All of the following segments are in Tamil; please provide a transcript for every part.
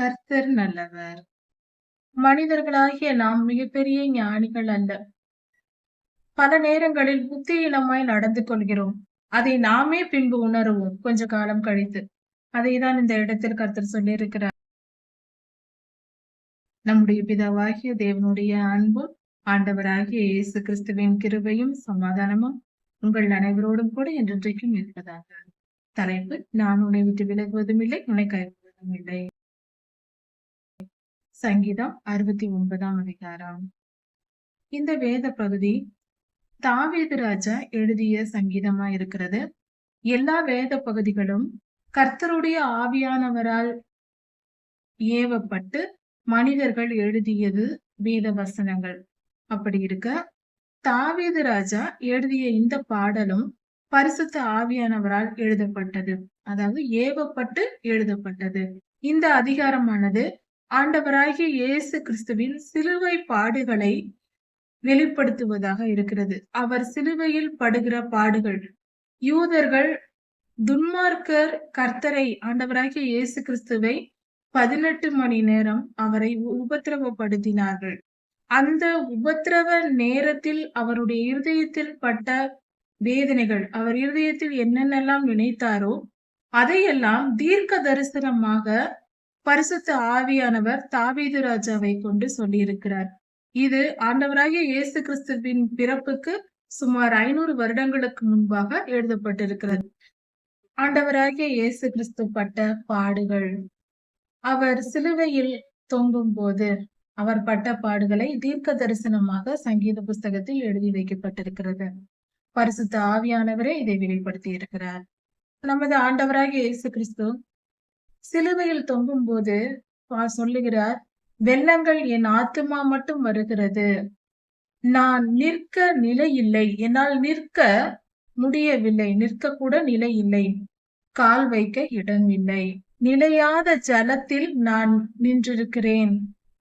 கர்த்தர் நல்லவர். மனிதர்களாகிய நாம் மிகப்பெரிய ஞானிகள் அல்ல. பல நேரங்களில் புத்தியினமாய் நடந்து கொள்கிறோம். அதை நாமே பின்பு உணருவோம். கொஞ்ச காலம் கழித்து. அதைதான் இந்த இடத்தில் கர்த்தர் சொல்லியிருக்கிறார். நம்முடைய பிதாவாகிய தேவனுடைய அன்பும் ஆண்டவராகிய இயேசு கிறிஸ்துவின் கிருபையும் சமாதானமும் உங்கள் அனைவரோடும் கூட என்றென்றைக்கும் இருப்பதாக. தலைப்பு நான் உன்னை விட்டு விலகுவதும் இல்லை உன்னை கைவிடுவதும் இல்லை. சங்கீதம் அறுபத்தி ஒன்பதாம் அதிகாரம். இந்த வேத பகுதி தாவீது ராஜா எழுதிய சங்கீதமா இருக்கிறது. எல்லா வேத பகுதிகளும் கர்த்தருடைய ஆவியானவரால் ஏவப்பட்டு மனிதர்கள் எழுதியது வேத வசனங்கள். அப்படி இருக்க தாவீது ராஜா எழுதிய இந்த பாடலும் பரிசுத்த ஆவியானவரால் எழுதப்பட்டது. அதாவது ஏவப்பட்டு எழுதப்பட்டது. இந்த அதிகாரமானது ஆண்டவராகிய இயேசு கிறிஸ்துவின் சிலுவை பாடுகளை வெளிப்படுத்துவதாக இருக்கிறது. அவர் சிலுவையில் படுகிற பாடுகள். யூதர்கள் துன்மார்க்கர் கர்த்தரை ஆண்டவராகிய இயேசு கிறிஸ்துவை பதினெட்டு மணி நேரம் அவரை உபத்திரவப்படுத்தினார்கள். அந்த உபத்திரவ நேரத்தில் அவருடைய இருதயத்தில் பட்ட வேதனைகள் அவர் இருதயத்தில் என்னென்னலாம் நினைத்தாரோ அதையெல்லாம் தீர்க்க தரிசனமாக பரிசுத்த ஆவியானவர் தாவீது ராஜாவை கொண்டு சொல்லியிருக்கிறார். இது ஆண்டவராகிய இயேசு கிறிஸ்துவின் பிறப்புக்கு சுமார் ஐநூறு வருடங்களுக்கு முன்பாக எழுதப்பட்டிருக்கிறது. ஆண்டவராகிய இயேசு கிறிஸ்து பட்ட பாடுகள். அவர் சிலுவையில் தொங்கும் போது அவர் பட்ட பாடுகளை தீர்க்க தரிசனமாக சங்கீத புஸ்தகத்தில் எழுதி வைக்கப்பட்டிருக்கிறது. பரிசுத்த ஆவியானவரே இதை வெளிப்படுத்தி இருக்கிறார் நமது ஆண்டவராகிய இயேசு கிறிஸ்து சிலுவையில் தொங்கும் போது சொல்லுகிறார் வெள்ளங்கள் என் ஆத்துமா மட்டும் வருகிறது. நான் நிற்க நிலை இல்லை என்னால் நிற்க முடியவில்லை. நிற்க கூட நிலை இல்லை கால் வைக்க இடம் இல்லை நிலையாத ஜலத்தில் நான் நின்றிருக்கிறேன்.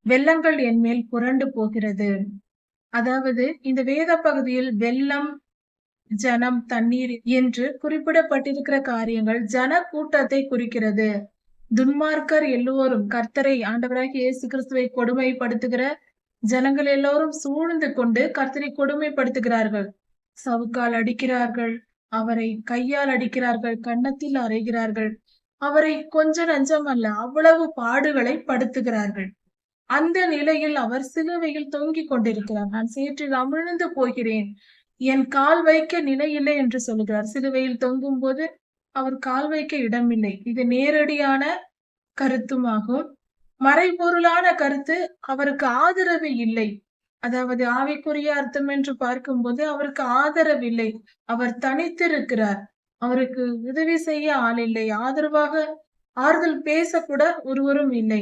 வெள்ளங்கள் என் மேல் புரண்டு போகிறது. அதாவது இந்த வேத பகுதியில் வெள்ளம் ஜனம் தண்ணீர் என்று குறிப்பிடப்பட்டிருக்கிற காரியங்கள் ஜன கூட்டத்தை குறிக்கிறது. துன்மார்க்கர் எல்லோரும் கர்த்தரை ஆண்டவராக இயேசு கிறிஸ்துவை கொடுமைப்படுத்துகிற ஜனங்கள் எல்லோரும் சூழ்ந்து கொண்டு கர்த்தரை கொடுமைப்படுத்துகிறார்கள். சவுக்கால் அடிக்கிறார்கள் அவரை கையால் அடிக்கிறார்கள் கன்னத்தில் அறைகிறார்கள். அவரை கொஞ்ச நஞ்சம் அல்ல அவ்வளவு பாடுகளை படுத்துகிறார்கள். அந்த நிலையில் அவர் சிலுவையில் தொங்கிக் கொண்டிருக்கிறார். நான் சேற்றில் அமிழ்ந்து போகிறேன் என் கால் வைக்க நிலையில்லை என்று சொல்லுகிறார் சிலுவையில் தொங்கும் போது அவர் கால் வைக்க இடமில்லை. இது நேரடியான கருத்துமாகும். மறைபொருளான கருத்து அவருக்கு ஆதரவு இல்லை. அதாவது ஆவிக்குரிய அர்த்தம் என்று பார்க்கும்போது அவருக்கு ஆதரவு இல்லை. அவர் தனித்திருக்கிறார். அவருக்கு உதவி செய்ய ஆள் இல்லை. ஆதரவாக ஆறுதல் பேசக்கூட ஒருவரும் இல்லை.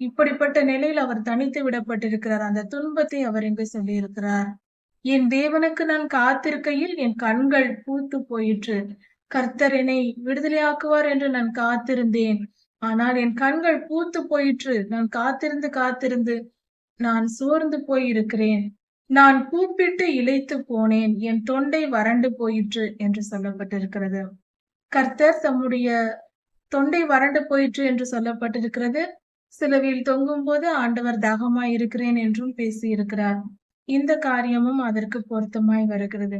இப்படிப்பட்ட நிலையில் அவர் தனித்து விடப்பட்டிருக்கிறார். அந்த துன்பத்தை அவர் இங்கு சொல்லியிருக்கிறார். என் தேவனுக்கு நான் காத்திருக்கையில் என் கண்கள் பூத்து போயிற்று. கர்த்தர் என்னை விடுதலையாக்குவார் என்று நான் காத்திருந்தேன். ஆனால் என் கண்கள் பூத்து போயிற்று. நான் காத்திருந்து காத்திருந்து நான் சோர்ந்து போயிருக்கிறேன். நான் கூப்பிட்டு இழைத்து போனேன். என் தொண்டை வறண்டு போயிற்று என்று சொல்லப்பட்டிருக்கிறது. கர்த்தர் தம்முடைய தொண்டை வறண்டு போயிற்று என்று சொல்லப்பட்டிருக்கிறது. சிலவில் தொங்கும் போது ஆண்டவர் தாகமாய் இருக்கிறேன் என்றும் பேசியிருக்கிறார். இந்த காரியமும் அதற்கு பொருத்தமாய் வருகிறது.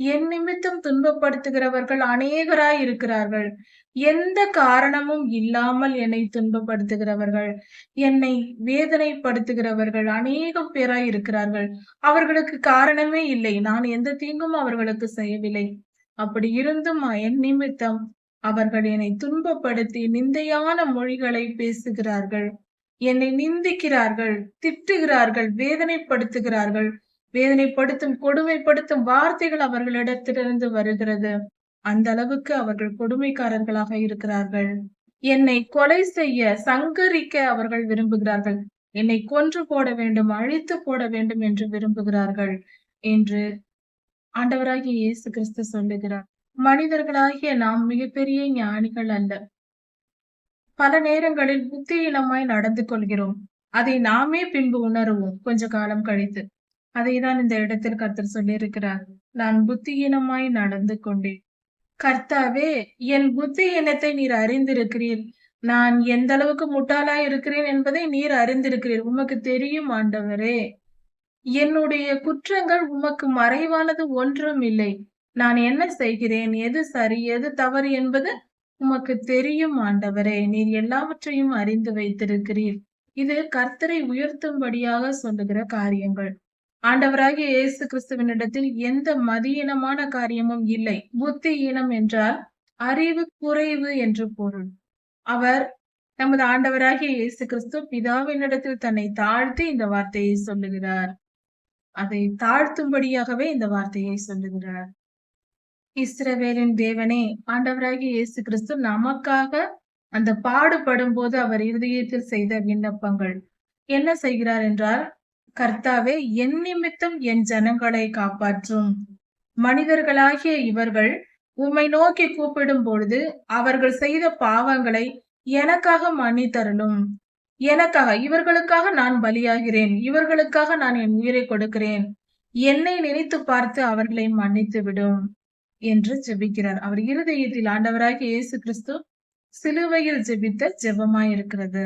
என் நிமித்தம் துன்பப்படுத்துகிறவர்கள் அநேகராய் இருக்கிறார்கள். எந்த காரணமும் இல்லாமல் என்னை துன்பப்படுத்துகிறவர்கள். என்னை வேதனைப்படுத்துகிறவர்கள் அநேகம் பேராய் இருக்கிறார்கள். அவர்களுக்கு காரணமே இல்லை. நான் எந்த தீங்கும் அவர்களுக்கு செய்யவில்லை. அப்படி இருந்தும் என் நிமித்தம் அவர்கள் என்னை துன்பப்படுத்தி நிந்தையான மொழிகளை பேசுகிறார்கள். என்னை நிந்திக்கிறார்கள் திட்டுகிறார்கள் வேதனைப்படுத்துகிறார்கள். வேதனைப்படுத்தும் கொடுமைப்படுத்தும் வார்த்தைகள் அவர்களிடத்திலிருந்து வருகிறது. அந்த அளவுக்கு அவர்கள் கொடுமைக்காரர்களாக இருக்கிறார்கள். என்னை கொலை செய்ய சங்கரிக்க அவர்கள் விரும்புகிறார்கள். என்னை கொன்று போட வேண்டும் அழித்து போட வேண்டும் என்று விரும்புகிறார்கள் என்று ஆண்டவராகிய இயேசு கிறிஸ்து சொல்லுகிறார். மனிதர்களாகிய நாம் மிகப்பெரிய ஞானிகள் அல்ல. பல நேரங்களில் புத்தியினமாய் நடந்து கொள்கிறோம். அதை நாமே பின்பு உணருவோம். கொஞ்ச காலம் கழித்து. அதைதான் இந்த இடத்தில் கர்த்தர் சொல்லியிருக்கிறார். நான் புத்தியீனமாய் நடந்து கொண்டேன். கர்த்தாவே என் புத்தி இனத்தை நீர் அறிந்திருக்கிறீர்? நான் எந்த அளவுக்கு முட்டாளாய் இருக்கிறேன் என்பதை நீர் அறிந்திருக்கிறீர். உமக்கு தெரியும் ஆண்டவரே. என்னுடைய குற்றங்கள் உமக்கு மறைவானது ஒன்றும் இல்லை. நான் என்ன செய்கிறேன்? எது சரி எது தவறு என்பது உமக்கு தெரியும் ஆண்டவரே. நீர் எல்லாவற்றையும் அறிந்து வைத்திருக்கிறீர். இது கர்த்தரை உயர்த்தும்படியாக சொல்லுகிற காரியங்கள். ஆண்டவராகிய இயேசு கிறிஸ்துவனிடத்தில் எந்த மதியினமான காரியமும் இல்லை. புத்தி ஈனம் என்றால் அறிவு குறைவு என்று பொருள். அவர் நமது ஆண்டவராகிய இயேசு கிறிஸ்து பிதாவினிடத்தில் தன்னை தாழ்த்தி இந்த வார்த்தையை சொல்லுகிறார். அதை தாழ்த்தும்படியாகவே இந்த வார்த்தையை சொல்லுகிறார். இஸ்ரவேலின் தேவனே ஆண்டவராகிய இயேசு கிறிஸ்து நமக்காக அந்த பாடுபடும் போது அவர் இருதயத்தில் செய்த விண்ணப்பங்கள். என்ன செய்கிறார் என்றால் கர்த்தாவே என் நிமித்தம் என் ஜனங்களை காப்பாற்றும். மனிதர்களாகிய இவர்கள் உம்மை நோக்கி கூப்பிடும் பொழுது அவர்கள் செய்த பாவங்களை எனக்காக மன்னித்தருளும். எனக்காக இவர்களுக்காக நான் பலியாகிறேன். இவர்களுக்காக நான் என் உயிரை கொடுக்கிறேன். என்னை நினைத்து பார்த்து அவர்களை மன்னித்து விடும் என்று ஜெபிக்கிறார். அவர் இருதயத்தில் ஆண்டவராகிய இயேசு கிறிஸ்து சிலுவையில் ஜெபித்த ஜெபமாயிருக்கிறது.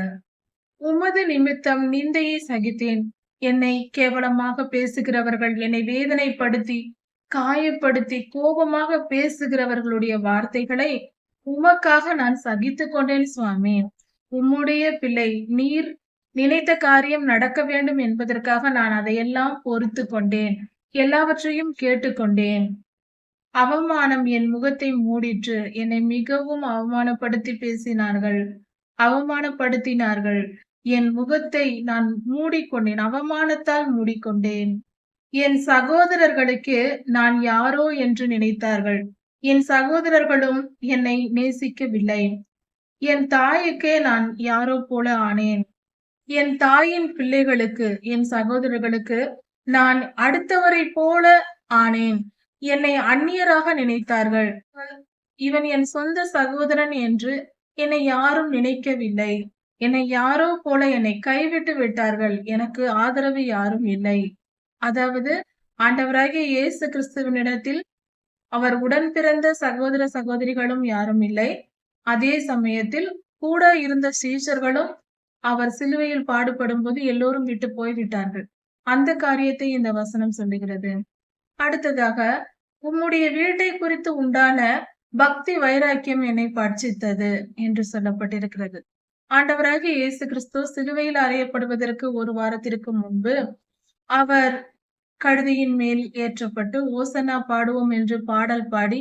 உமது நிமித்தம் நிந்தையை சகித்தேன். என்னை கேவலமாக பேசுகிறவர்கள் என்னை வேதனைப்படுத்தி காயப்படுத்தி கோபமாக பேசுகிறவர்களுடைய வார்த்தைகளை உமக்காக நான் சகித்து கொண்டேன் சுவாமி. உம்முடைய பிள்ளை நீர் நினைத்த காரியம் நடக்க வேண்டும் என்பதற்காக நான் அதையெல்லாம் பொறுத்து கொண்டேன். எல்லாவற்றையும் கேட்டுக்கொண்டேன் அவமானம் என் முகத்தை மூடிற்று. என்னை மிகவும் அவமானப்படுத்தி பேசினார்கள். அவமானப்படுத்தினார்கள். என் முகத்தை நான் மூடிக்கொண்டேன் அவமானத்தால் மூடிக்கொண்டேன். என் சகோதரர்களுக்கு நான் யாரோ என்று நினைத்தார்கள். என் சகோதரர்களும் என்னை நேசிக்கவில்லை. என் தாய்க்கே நான் யாரோ போல ஆனேன். என் தாயின் பிள்ளைகளுக்கு என் சகோதரர்களுக்கு நான் அடுத்தவரை போல ஆனேன். என்னை அந்நியராக நினைத்தார்கள். இவன் என் சொந்த சகோதரன் என்று என்னை யாரும் நினைக்கவில்லை. என்னை யாரோ போல என்னை கைவிட்டு விட்டார்கள். எனக்கு ஆதரவு யாரும் இல்லை. அதாவது ஆண்டவராகிய இயேசு கிறிஸ்துவனிடத்தில் அவர் உடன் பிறந்த சகோதர சகோதரிகளும் யாரும் இல்லை. அதே சமயத்தில் கூட இருந்த சீஷர்களும் அவர் சிலுவையில் பாடுபடும் போது எல்லோரும் விட்டு போய்விட்டார்கள். அந்த காரியத்தை இந்த வசனம் சொல்லுகிறது. அடுத்ததாக உம்முடைய வீட்டை குறித்து உண்டான பக்தி வைராக்கியம் என்னை பட்சித்தது என்று சொல்லப்பட்டிருக்கிறது. ஆண்டவராகிய இயேசு கிறிஸ்து சிலுவையில் அறையப்படுவதற்கு ஒரு வாரத்திற்கு முன்பு அவர் கழுதியின் மேல் ஏற்றப்பட்டு ஓசனா பாடுவோம் என்று பாடல் பாடி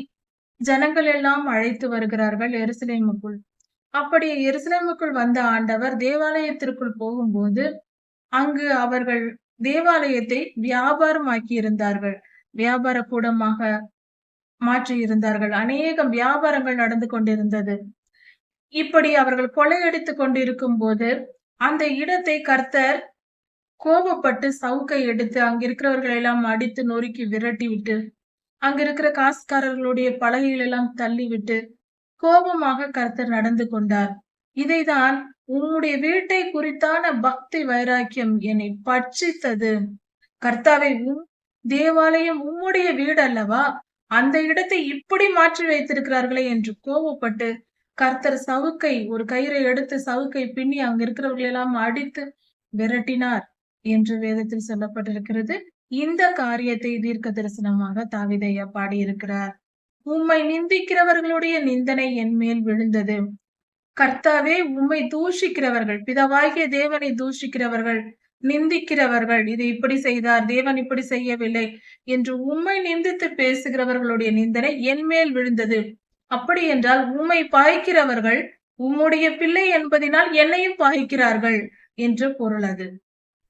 ஜனங்கள் எல்லாம் அழைத்து வருகிறார்கள் எருசலேமுக்குள். அப்படி எருசலேமுக்குள் வந்த ஆண்டவர் தேவாலயத்திற்குள் போகும்போது அங்கு அவர்கள் தேவாலயத்தை வியாபாரமாக்கி இருந்தார்கள் வியாபார கூடமாக மாற்றி இருந்தார்கள் அநேகம் வியாபாரங்கள் நடந்து கொண்டிருந்தது. இப்படி அவர்கள் கொள்ளையடித்துக் கொண்டிருக்கும் போது அந்த இடத்தை கர்த்தர் கோபப்பட்டு சவுக்கை எடுத்து அங்க இருக்கிறவர்களை எல்லாம் அடித்து நொறுக்கி விரட்டி விட்டு அங்க இருக்கிற காசுக்காரர்களுடைய பலகைகள் எல்லாம் தள்ளி விட்டு கோபமாக கர்த்தர் நடந்து கொண்டார். இதைதான் உன்னுடைய வீட்டை குறித்தான பக்தி வைராக்கியம் என்னை பட்சித்தது. கர்த்தாவை உம் தேவாலயம் உம்முடைய வீடு அல்லவா அந்த இடத்தை இப்படி மாற்றி வைத்திருக்கிறார்களே என்று கோபப்பட்டு கர்த்தர் சவுக்கை ஒரு கயிறை எடுத்து சவுக்கை பின்னி அங்க இருக்கிறவர்கள் எல்லாம் அடித்து விரட்டினார் என்று வேதத்தில் சொல்லப்பட்டிருக்கிறது. இந்த காரியத்தை தீர்க்க தரிசனமாக தாவிதையா பாடியிருக்கிறார். உம்மை நிந்திக்கிறவர்களுடைய நிந்தனை என் மேல் விழுந்தது. கர்த்தாவே உம்மை தூஷிக்கிறவர்கள் பிதவாகிய தேவனை தூஷிக்கிறவர்கள் நிந்திக்கிறவர்கள் இது இப்படி செய்தார் தேவன் இப்படி செய்யவில்லை என்று உம்மை நிந்தித்து பேசுகிறவர்களுடைய நிந்தனை என் மேல் விழுந்தது. அப்படி என்றால் உம்மை பாய்க்கிறவர்கள் உம்முடைய பிள்ளை என்பதினால் என்னையும் பாய்க்கிறார்கள் என்று பொருள் அது.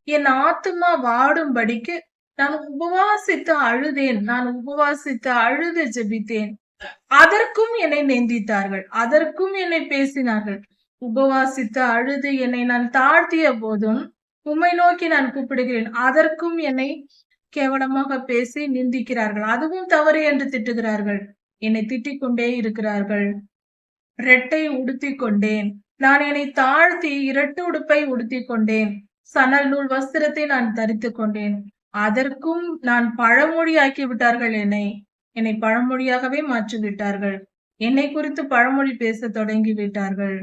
என் ஆத்துமா வாடும்படிக்கு நான் உபவாசித்து அழுதேன். நான் உபவாசித்து அழுது ஜெபித்தேன். அதற்கும் என்னை நிந்தித்தார்கள். அதற்கும் என்னை பேசினார்கள். உபவாசித்து அழுது என்னை நான் தாழ்த்திய போதும் உம்மை நோக்கி நான் கூப்பிடுகிறேன். அதற்கும் என்னை கேவலமாக பேசி நிந்திக்கிறார்கள். அதுவும் தவறு என்று திட்டுகிறார்கள். என்னை திட்டிக் கொண்டே இருக்கிறார்கள். ரெட்டை உடுத்தி கொண்டேன் நான் என்னை தாழ்த்தி இரட்டு உடுப்பை உடுத்தி கொண்டேன் சணல் நூல் வஸ்திரத்தை நான் தரித்து கொண்டேன். அதற்கும் நான் பழமொழி ஆக்கி விட்டார்கள் என்னை. என்னை பழமொழியாகவே மாற்றி விட்டார்கள் என்னை குறித்து பழமொழி பேச தொடங்கி விட்டார்கள்.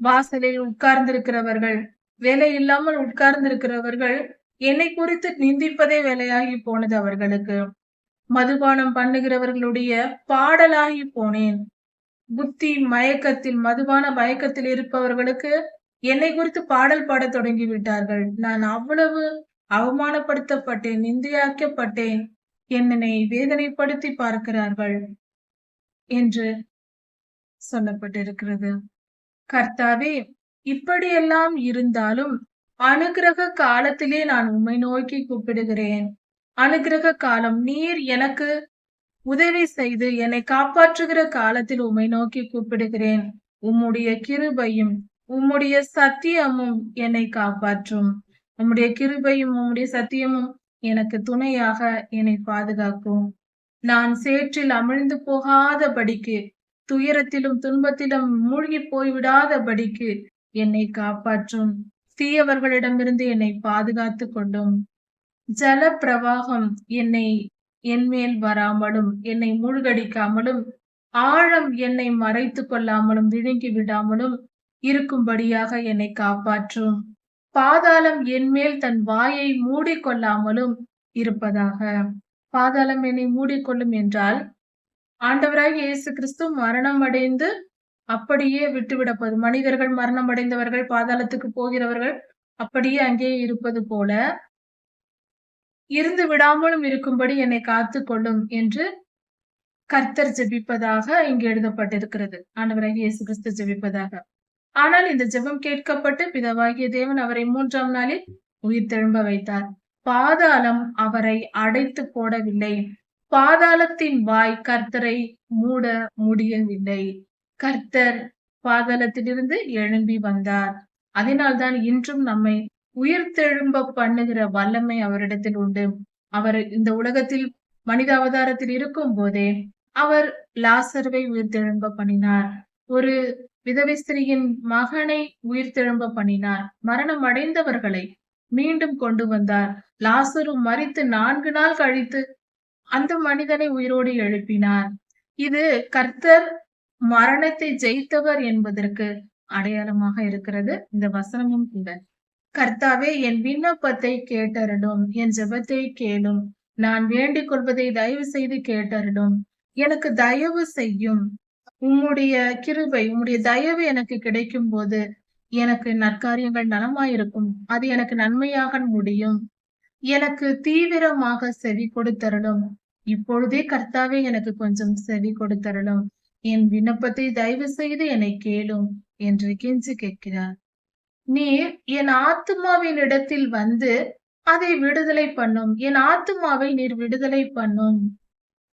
வாசலில் உட்கார்ந்திருக்கிறவர்கள் வேலை இல்லாமல் உட்கார்ந்திருக்கிறவர்கள் என்னை குறித்து நிந்திப்பதே வேலையாகி போனது அவர்களுக்கு. மதுபானம் பண்ணுகிறவர்களுடைய பாடலாகி போனேன். புத்தி மயக்கத்தில் மதுபான மயக்கத்தில் இருப்பவர்களுக்கு என்னை குறித்து பாடல் பாடத் தொடங்கி விட்டார்கள் நான் அவ்வளவு அவமானப்படுத்தப்பட்டேன் நிந்தையாக்கப்பட்டேன். என்னை வேதனைப்படுத்தி பார்க்கிறார்கள் என்று சொல்லப்பட்டிருக்கிறது. கர்த்தாவே இப்படியெல்லாம் இருந்தாலும் அனுகிரக காலத்திலே நான் உம்மை நோக்கி கூப்பிடுகிறேன். அனுகிரக காலம் நீர் எனக்கு உதவி செய்து என்னை காப்பாற்றுகிற காலத்தில் உம்மை நோக்கி கூப்பிடுகிறேன். உம்முடைய கிருபையும் உம்முடைய சத்தியமும் என்னை காப்பாற்றும். உம்முடைய கிருபையும் உம்முடைய சத்தியமும் எனக்கு துணையாக என்னை பாதுகாக்கும். நான் சேற்றில் அமிழ்ந்து போகாதபடிக்கு துயரத்திலும் துன்பத்திலும் மூழ்கி போய்விடாதபடிக்கு என்னை காப்பாற்றும். தீயவர்களிடமிருந்து என்னை பாதுகாத்து கொண்டும் ஜல பிரவாகம் என்னை என்மேல் வராமலும் என்னை மூழ்கடிக்காமலும் ஆழம் என்னை மறைத்து கொள்ளாமலும் விழுங்கி விடாமலும் இருக்கும்படியாக என்னை காப்பாற்றும். பாதாளம் என்மேல் தன் வாயை மூடிக்கொள்ளாமலும் இருப்பதாக. பாதாளம் என்னை மூடிக்கொள்ளும் என்றால் ஆண்டவராக இயேசு கிறிஸ்து மரணம் அடைந்து அப்படியே விட்டுவிடப்போது. மனிதர்கள் மரணம் அடைந்தவர்கள் பாதாளத்துக்கு போகிறவர்கள் அப்படியே அங்கே இருப்பது போல இருந்து விடாமலும் இருக்கும்படி என்னை காத்து கொள்ளும் என்று கர்த்தர் ஜெபிப்பதாக இங்கு எழுதப்பட்டிருக்கிறது. ஆண்டவராக இயேசு கிறிஸ்து ஜெபிப்பதாக. ஆனால் இந்த ஜெபம் கேட்கப்பட்டு பிதாவாகிய தேவன் அவரை மூன்றாம் நாளில் உயிர் தெழும்ப வைத்தார். பாதாளம் அவரை அடைத்து போடவில்லை. பாதாளத்தின் வாய் கர்த்தரை மூட முடியவில்லை. கர்த்தர் பாதாளத்திலிருந்து எழும்பி வந்தார். அதனால்தான் இன்றும் நம்மை உயிர் பண்ணுகிற வல்லமை அவரிடத்தில் உண்டு. அவர் இந்த உலகத்தில் மனித அவதாரத்தில் இருக்கும் போதே அவர் லாசர்வை உயிர் பண்ணினார். ஒரு விதவை ஸ்திரியின் மகனை உயிர் பண்ணினார். மரணம் அடைந்தவர்களை மீண்டும் கொண்டு வந்தார். லாசரு மறித்து நான்கு நாள் கழித்து அந்த மனிதனை உயிரோடு எழுப்பினார். இது கர்த்தர் மரணத்தை ஜெயித்தவர் என்பதற்கு அடையாளமாக இருக்கிறது. இந்த வசனமும் கூட. கர்த்தாவே என் விண்ணப்பத்தை கேட்டருடும் என் ஜெபத்தை கேளும். நான் வேண்டிக் கொள்வதை தயவு செய்து கேட்டருடும் எனக்கு தயவு செய்யும். உம்முடைய கிருபை உம்முடைய தயவு எனக்கு கிடைக்கும் போது எனக்கு நற்காரியங்கள் நலமாயிருக்கும். அது எனக்கு நன்மையாக முடியும். எனக்கு தீவிரமாக செவி கொடுத்தருளும். இப்பொழுதே கர்த்தாவே எனக்கு கொஞ்சம் செவி கொடுத்தருளும். என் விண்ணப்பத்தை தயவு செய்து என்னை கேளும் என்று கெஞ்சி கேட்கிறார். நீர் என் ஆத்துமாவின் இடத்தில் வந்து அதை விடுதலை பண்ணும். என் ஆத்துமாவை நீர் விடுதலை பண்ணும்.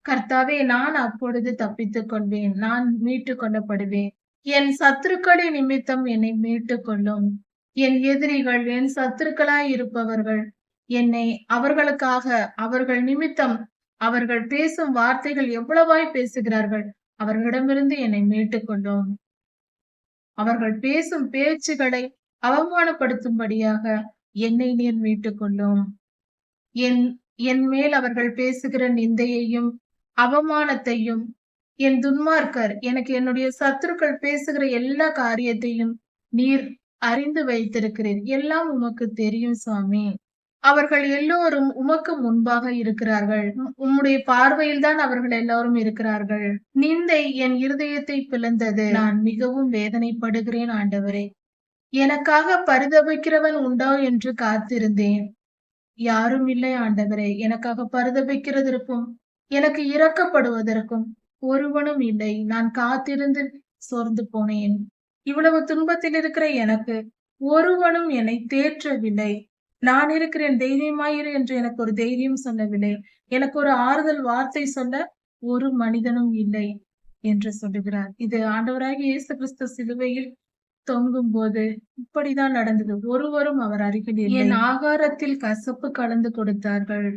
கர்த்தாவே நான் அப்பொழுது தப்பித்துக் கொள்வேன். நான் மீட்டு கொள்ளப்படுவேன். என் சத்துருக்களின் நிமித்தம் என்னை மீட்டுக் கொள்ளும். என் எதிரிகள் என் சத்துருக்களாய் இருப்பவர்கள் என்னை அவர்களுக்காக அவர்கள் நிமித்தம் அவர்கள் பேசும் வார்த்தைகள் எவ்வளவாய் பேசுகிறார்கள் அவர்களிடமிருந்து என்னை மீட்டுக் கொள்ளும். அவர்கள் பேசும் பேச்சுகளை அவமானப்படுத்தும்படியாக என்னை நீர் மீட்டுக் கொள்ளும் என் என் மேல் அவர்கள் பேசுகிற நிந்தையையும் அவமானத்தையும் என் துன்மார்க்கர் எனக்கு என்னுடைய சத்துருக்கள் பேசுகிற எல்லா காரியத்தையும் நீர் அறிந்து வைத்திருக்கிறீர். எல்லாம் உமக்கு தெரியும் சுவாமி. அவர்கள் எல்லோரும் உமக்கு முன்பாக இருக்கிறார்கள். உம்முடைய பார்வையில் தான் அவர்கள் எல்லாரும் இருக்கிறார்கள். நிந்தை என் இருதயத்தை பிளந்தது. நான் மிகவும் வேதனைப்படுகிறேன் ஆண்டவரே. எனக்காக பரிதபிக்கிறவன் உண்டோ என்று காத்திருந்தேன். யாரும் இல்லை ஆண்டவரே எனக்காக பரிதபிக்கிறதற்கும் எனக்கு இறக்கப்படுவதற்கும் ஒருவனும் இல்லை. நான் காத்திருந்து சோர்ந்து போனேன். இவ்வளவு துன்பத்தில் இருக்கிற எனக்கு ஒருவனும் என்னை தேற்றவில்லை. நான் இருக்கிறேன் தைரியமாயிரு என்று எனக்கு ஒரு தைரியம் சொல்லவில்லை. எனக்கு ஒரு ஆறுதல் வார்த்தை சொல்ல ஒரு மனிதனும் இல்லை என்று சொல்லுகிறார். இது ஆண்டவராகிய இயேசு கிறிஸ்து சிலுவையில் தொங்கும் போது இப்படிதான் நடந்தது. ஒருவரும் அவர் அருகில் என் ஆகாரத்தில் கசப்பு கலந்து கொடுத்தார்கள்.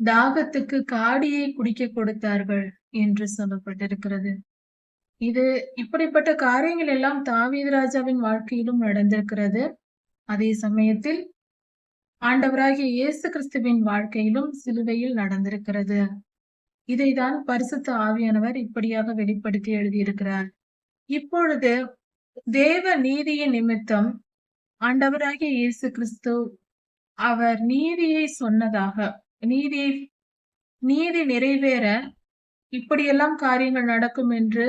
தாகத்துக்கு காடியை குடிக்க கொடுத்தார்கள் என்று சொல்லப்பட்டிருக்கிறது. இது இப்படிப்பட்ட காரியங்கள் எல்லாம் தாவீது ராஜாவின் வாழ்க்கையிலும் நடந்திருக்கிறது. அதே சமயத்தில் ஆண்டவராகிய இயேசு கிறிஸ்துவின் வாழ்க்கையிலும் சிலுவையில் நடந்திருக்கிறது. இதைதான் பரிசுத்த ஆவியானவர் இப்படியாக வெளிப்படுத்தி எழுதியிருக்கிறார். இப்பொழுது தேவ நீதியின் நிமித்தம் ஆண்டவராகிய இயேசு கிறிஸ்து அவர் நீதியை சொன்னதாக நீதியை நீதி நிறைவேற இப்படியெல்லாம் காரியங்கள் நடக்கும் என்று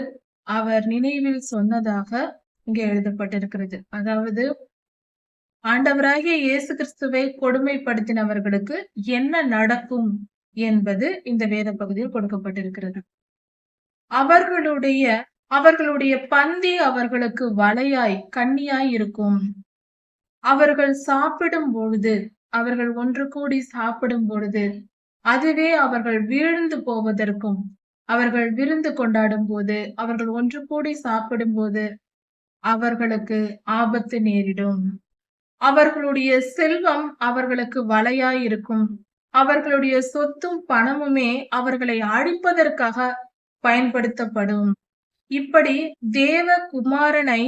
அவர் நினைவில் சொன்னதாக இங்கே எழுதப்பட்டிருக்கிறது. அதாவது ஆண்டவராகிய இயேசு கிறிஸ்துவை கொடுமைப்படுத்தினவர்களுக்கு என்ன நடக்கும் என்பது இந்த வேத பகுதியில் கொடுக்கப்பட்டிருக்கிறது. அவர்களுடைய அவர்களுடைய பந்தி அவர்களுக்கு வலையாய் கண்ணியாய் இருக்கும். அவர்கள் சாப்பிடும் பொழுது அவர்கள் ஒன்று கூடி சாப்பிடும் பொழுது அதுவே அவர்கள் வீழ்ந்து போவதற்கும் அவர்கள் விருந்து கொண்டாடும் போது அவர்கள் ஒன்று கூடி சாப்பிடும் போது அவர்களுக்கு ஆபத்து நேரிடும். அவர்களுடைய செல்வம் அவர்களுக்கு வலையாய் இருக்கும். அவர்களுடைய சொத்தும் பணமுமே அவர்களை அழிப்பதற்காக பயன்படுத்தப்படும். இப்படி தேவ குமாரனை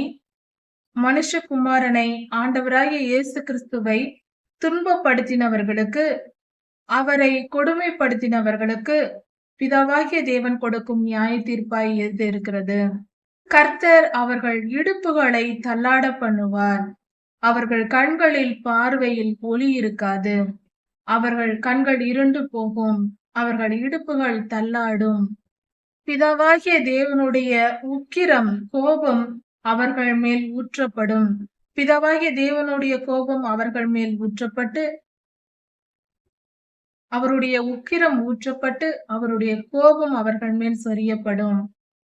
மனுஷகுமாரனை ஆண்டவராகிய இயேசு கிறிஸ்துவை துன்பப்படுத்தினவர்களுக்கு அவரை கொடுமைப்படுத்தினவர்களுக்கு பிதாவாகிய தேவன் கொடுக்கும் நியாய தீர்ப்பாய் எது இருக்கிறது. கர்த்தர் அவர்கள் இடுப்புகளை தள்ளாட பண்ணுவார். அவர்கள் கண்களில் பார்வையில் ஒளி இருக்காது. அவர்கள் கண்கள் இருண்டு போகும். அவர்கள் இடுப்புகள் தள்ளாடும். பிதாவாகிய தேவனுடைய உக்கிரம் கோபம் அவர்கள் மேல் ஊற்றப்படும். பிதாவாகிய தேவனுடைய கோபம் அவர்கள் மேல் ஊற்றப்பட்டு அவருடைய உக்கிரம் ஊற்றப்பட்டு அவருடைய கோபம் அவர்கள் மேல் சொரியப்படும்.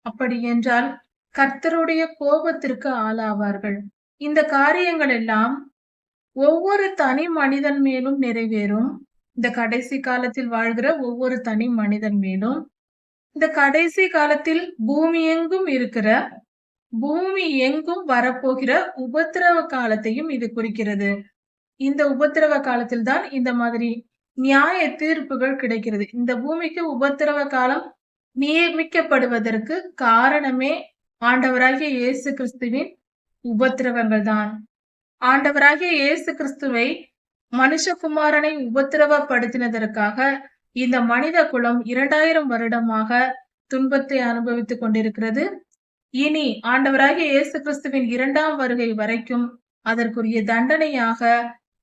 அப்படி என்றால் கர்த்தருடைய கோபத்திற்கு ஆளாவார்கள். இந்த காரியங்கள் எல்லாம் ஒவ்வொரு தனி மனிதன் மேலும் நிறைவேறும். இந்த கடைசி காலத்தில் வாழ்கிற ஒவ்வொரு தனி மனிதன் மேலும் இந்த கடைசி காலத்தில் பூமி எங்கும் இருக்கிற பூமி எங்கும் வரப்போகிற உபத்திரவ காலத்தையும் இது குறிக்கிறது. இந்த உபத்திரவ காலத்தில் தான் இந்த மாதிரி நியாய தீர்ப்புகள் கிடைக்கிறது. இந்த பூமிக்கு உபத்திரவ காலம் நியமிக்கப்படுவதற்கு காரணமே ஆண்டவராகிய இயேசு கிறிஸ்துவின் உபத்திரவங்கள் தான். ஆண்டவராகிய இயேசு கிறிஸ்துவை மனுஷகுமாரனை உபத்திரவப்படுத்தினதற்காக இந்த மனித குலம் இரண்டாயிரம் வருடமாக துன்பத்தை அனுபவித்துக் கொண்டிருக்கிறது. இனி ஆண்டவராகிய இயேசு கிறிஸ்துவின் இரண்டாம் வருகை வரைக்கும் அதற்குரிய தண்டனையாக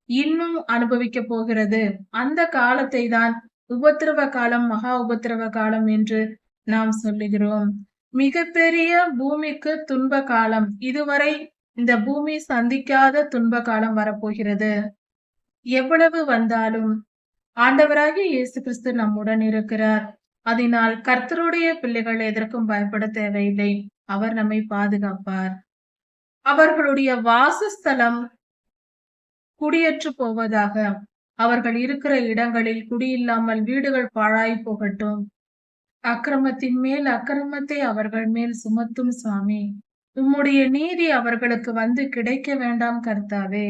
இன்னும் அனுபவிக்க போகிறது. அந்த காலத்தை தான் உபத்திரவ காலம் மகா உபத்திரவ காலம் என்று நாம் சொல்லுகிறோம். மிகப்பெரிய பூமிக்கு துன்ப காலம். இதுவரை இந்த பூமி சந்திக்காத துன்ப காலம் வரப்போகிறது. எவ்வளவு வந்தாலும் ஆண்டவராகிய இயேசு கிறிஸ்து நம்முடன் இருக்கிறார். அதனால் கர்த்தருடைய பிள்ளைகள் எதற்கும் பயப்பட தேவையில்லை. அவர் நம்மை பாதுகாப்பார். அவர்களுடைய வாசஸ்தலம் குடியேற்று போவதாக. அவர்கள் இருக்கிற இடங்களில் குடியில்லாமல் வீடுகள் பாழாய் போகட்டும். அக்கிரமத்தின் மேல் அக்கிரமத்தை அவர்கள் மேல் சுமத்தும் சுவாமி உம்முடைய நீதி அவர்களுக்கு வந்து கிடைக்க வேண்டாம் கர்த்தாவே.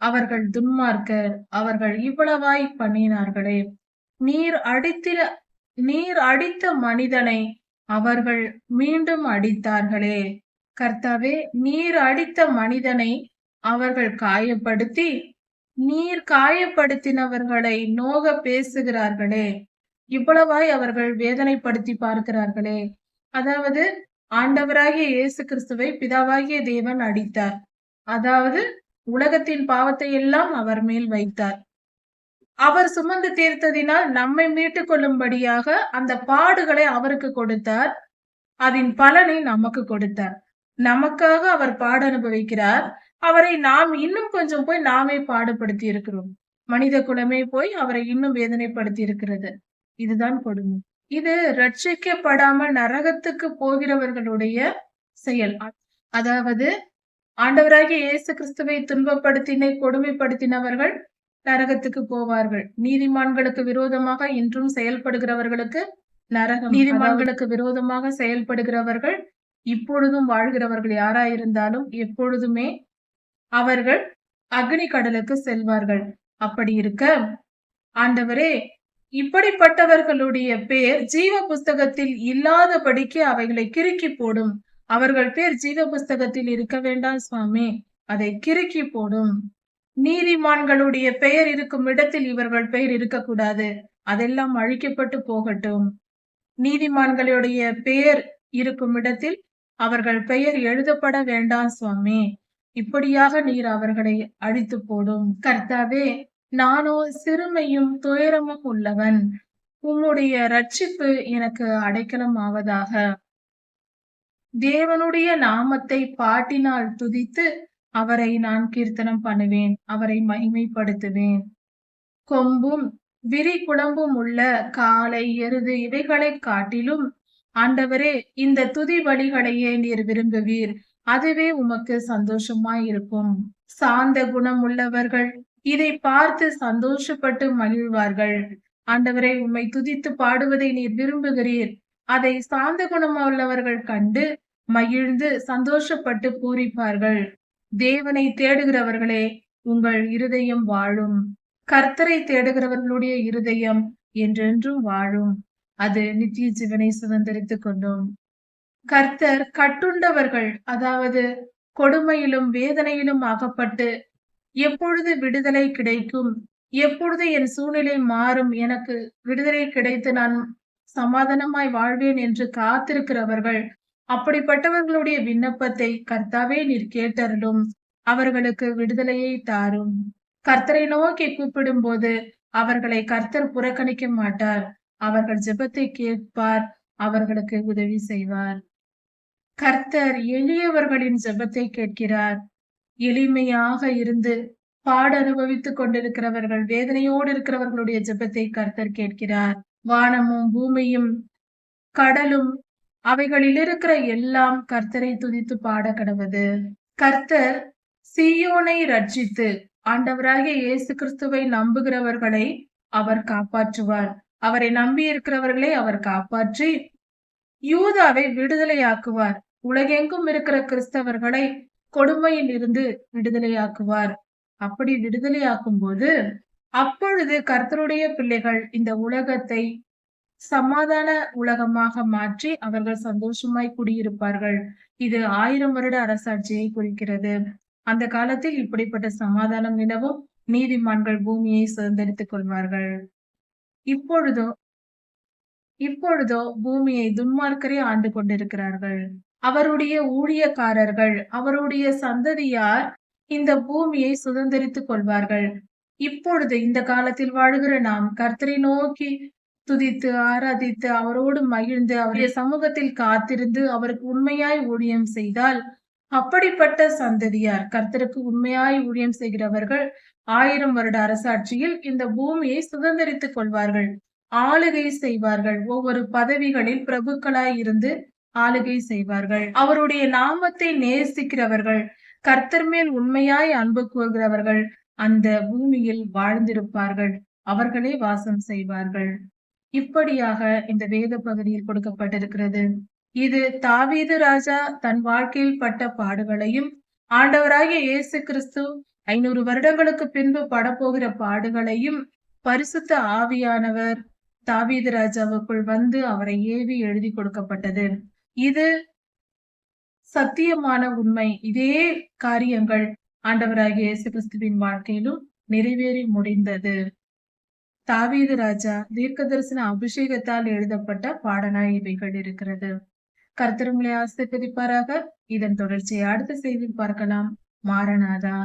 அவர்கள் துன்மார்க்கர் அவர்கள் இவ்வளவாய் பண்ணினார்களே. நீர் அடித்த நீர் அடித்த மனிதனை அவர்கள் மீண்டும் அடித்தார்களே. கர்த்தாவே நீர் அடித்த மனிதனை அவர்கள் காயப்படுத்தி நீர் காயப்படுத்தினவர்களை நோக பேசுகிறார்களே. இவ்வளவாய் அவர்கள் வேதனைப்படுத்தி பார்க்கிறார்களே. அதாவது ஆண்டவராகிய இயேசு கிறிஸ்துவை பிதாவாகிய தேவன் அடித்தார். அதாவது உலகத்தின் பாவத்தை எல்லாம் அவர் மேல் வைத்தார். அவர் சுமந்து தீர்த்ததினால் நம்மை மீட்டுக் கொள்ளும்படியாக அந்த பாடுகளை அவருக்கு கொடுத்தார். அதன் பலனை நமக்கு கொடுத்தார். நமக்காக அவர் பாட அனுபவிக்கிறார். அவரை நாம் இன்னும் கொஞ்சம் போய் நாமே பாடுபடுத்தி இருக்கிறோம் மனித குலமே போய் அவரை இன்னும் வேதனைப்படுத்தி இருக்கிறது இதுதான் கொடுமை. இது ரட்சிக்கப்படாமல் நரகத்துக்கு போகிறவர்களுடைய செயல். அதாவது ஆண்டவராகிய இயேசு கிறிஸ்துவை துன்பப்படுத்தினை கொடுமைப்படுத்தினவர்கள் நரகத்துக்கு போவார்கள். நீதிமான்களுக்கு விரோதமாக இன்றும் செயல்படுகிறவர்களுக்கு நரகம் நீதிமான்களுக்கு விரோதமாக செயல்படுகிறவர்கள் இப்பொழுதும் வாழ்கிறவர்கள் யாராயிருந்தாலும் எப்பொழுதுமே அவர்கள் அக்னி கடலுக்கு செல்வார்கள். அப்படி இருக்க ஆண்டவரே இப்படிப்பட்டவர்களுடைய பேர் ஜீவ புஸ்தகத்தில் இல்லாதபடிக்கு அவைகளை கிறுக்கி போடும். அவர்கள் பேர் ஜீவ புஸ்தகத்தில் இருக்க வேண்டாம் சுவாமி. அதை கிறுக்கி போடும். நீதிமான்களுடைய பெயர் இருக்கும் இடத்தில் இவர்கள் பெயர் இருக்கக்கூடாது. அதெல்லாம் அழிக்கப்பட்டு போகட்டும். நீதிமான்களுடைய பெயர் இருக்கும் இடத்தில் அவர்கள் பெயர் எழுதப்பட வேண்டாம் சுவாமி. இப்படியாக நீர் அவர்களை அழித்து போடும். கர்த்தாவே நானோ சிறுமையும் துயரமும் உள்ளவன். உம்முடைய ரட்சிப்பு எனக்கு அடைக்கலம் ஆவதாக. தேவனுடைய நாமத்தை பாட்டினால் துதித்து அவரை நான் கீர்த்தனம் பண்ணுவேன் அவரை மகிமைப்படுத்துவேன். கொம்பும் விரி குழம்பும் உள்ள காலை எருது இவைகளை காட்டிலும் ஆண்டவரே இந்த துதி வழிகளையே நீர் விரும்புவீர். அதுவே உமக்கு சந்தோஷமாய் இருக்கும் சாந்த குணம் உள்ளவர்கள் இதை பார்த்து சந்தோஷப்பட்டு மகிழ்வார்கள். ஆண்டவரை உம்மை துதித்து பாடுவதை நீர் விரும்புகிறீர். அதை சாந்த குணம் உள்ளவர்கள் கண்டு மகிழ்ந்து சந்தோஷப்பட்டு பூரிப்பார்கள். தேவனை தேடுகிறவர்களே உங்கள் இருதயம் வாழும். கர்த்தரை தேடுகிறவர்களுடைய இருதயம் என்றென்றும் வாழும். அது நித்திய ஜீவனை சுதந்திரித்துக் கொண்டும் கர்த்தர் கட்டுண்டவர்கள் அதாவது கொடுமையிலும் வேதனையிலும் ஆகப்பட்டு எப்பொழுது விடுதலை கிடைக்கும் எப்பொழுது என் சூழ்நிலை மாறும் எனக்கு விடுதலை கிடைத்து நான் சமாதானமாய் வாழ்வேன் என்று காத்திருக்கிறவர்கள் அப்படிப்பட்டவர்களுடைய விண்ணப்பத்தை கர்த்தாவே நீர் கேட்டருளும். அவர்களுக்கு விடுதலையை தாரும். கர்த்தரை நோக்கி கூப்பிடும் போது அவர்களை கர்த்தர் புறக்கணிக்க மாட்டார். அவர்கள் ஜெபத்தை கேட்பார் அவர்களுக்கு உதவி செய்வார். கர்த்தர் எளியவர்களின் ஜெபத்தை கேட்கிறார். எளிமையாக இருந்து பாட அனுபவித்துக் கொண்டிருக்கிறவர்கள் வேதனையோடு இருக்கிறவர்களுடைய ஜெபத்தை கர்த்தர் கேட்கிறார். வானமும் பூமியும் கடலும் அவைகளில் இருக்கிற எல்லாம் கர்த்தரை துதித்து பாட கடவுது. கர்த்தர் சீயோனை ரட்சித்து ஆண்டவராகிய இயேசு கிறிஸ்துவை நம்புகிறவர்களை அவர் காப்பாற்றுவார். அவரை நம்பி இருக்கிறவர்களை அவர் காப்பாற்றி யூதாவை விடுதலையாக்குவார். உலகெங்கும் இருக்கிற கிறிஸ்தவர்களை கொடுமையில் இருந்து விடுதலையாக்குவார். அப்படி விடுதலையாக்கும் போது அப்பொழுது கர்த்தருடைய பிள்ளைகள் இந்த உலகத்தை சமாதான உலகமாக மாற்றி அவர்கள் சந்தோஷமாய் குடியிருப்பார்கள். இது ஆயிரம் வருட அரசாட்சியை குறிக்கிறது. அந்த காலத்தில் இப்படிப்பட்ட சமாதானம் நிலவும் நீதிமான்கள் பூமியை சுதந்திரித்துக் கொள்வார்கள். இப்பொழுதோ இப்பொழுதோ பூமியை துன்மார்க்கரே ஆண்டு கொண்டிருக்கிறார்கள். அவருடைய ஊழியக்காரர்கள் அவருடைய சந்ததியார் இந்த பூமியை சுதந்திரித்துக் கொள்வார்கள். இப்பொழுது இந்த காலத்தில் வாழ்கிற நாம் கர்த்தரை நோக்கி துதித்து ஆராதித்து அவரோடு மகிழ்ந்து அவருடைய சமூகத்தில் காத்திருந்து அவருக்கு உண்மையாய் ஊழியம் செய்தால் அப்படிப்பட்ட சந்ததியார் கர்த்தருக்கு உண்மையாய் ஊழியம் செய்கிறவர்கள் ஆயிரம் வருட அரசாட்சியில் இந்த பூமியை சுதந்திரித்துக் கொள்வார்கள். ஆளுகை செய்வார்கள். ஒவ்வொரு பதவிகளில் பிரபுக்களாய் இருந்து ஆளுகை செய்வார்கள். அவருடைய நாமத்தை நேசிக்கிறவர்கள் கர்த்தர் மேல் உண்மையாய் அன்பு கூறுகிறவர்கள் அந்த பூமியில் வாழ்ந்திருப்பார்கள். அவர்களே வாசம் செய்வார்கள். இப்படியாக இந்த வேத பகுதியில் கொடுக்கப்பட்டிருக்கிறது. இது தாவீது ராஜா தன் வாழ்க்கையில் பட்ட பாடுகளையும் ஆண்டவராகிய இயேசு கிறிஸ்து ஐநூறு வருடங்களுக்கு பின்பு படப்போகிற பாடுகளையும் பரிசுத்த ஆவியானவர் தாவீது ராஜாவுக்குள் வந்து அவரை ஏவி எழுதி கொடுக்கப்பட்டது. இது சத்தியமான உண்மை. இதே காரியங்கள் ஆண்டவராகிய இயேசு கிறிஸ்துவின் வாழ்க்கையிலும் நிறைவேறி முடிந்தது. தாவீது ராஜா தீர்க்க தரிசன அபிஷேகத்தால் எழுதப்பட்ட பாடலாய் இவைகள் இருக்கிறது. கர்த்தருங்களை ஆசிர்வதிப்பாராக. இதன் தொடர்ச்சியை அடுத்த செய்தியில் பார்க்கலாம். மாரநாதா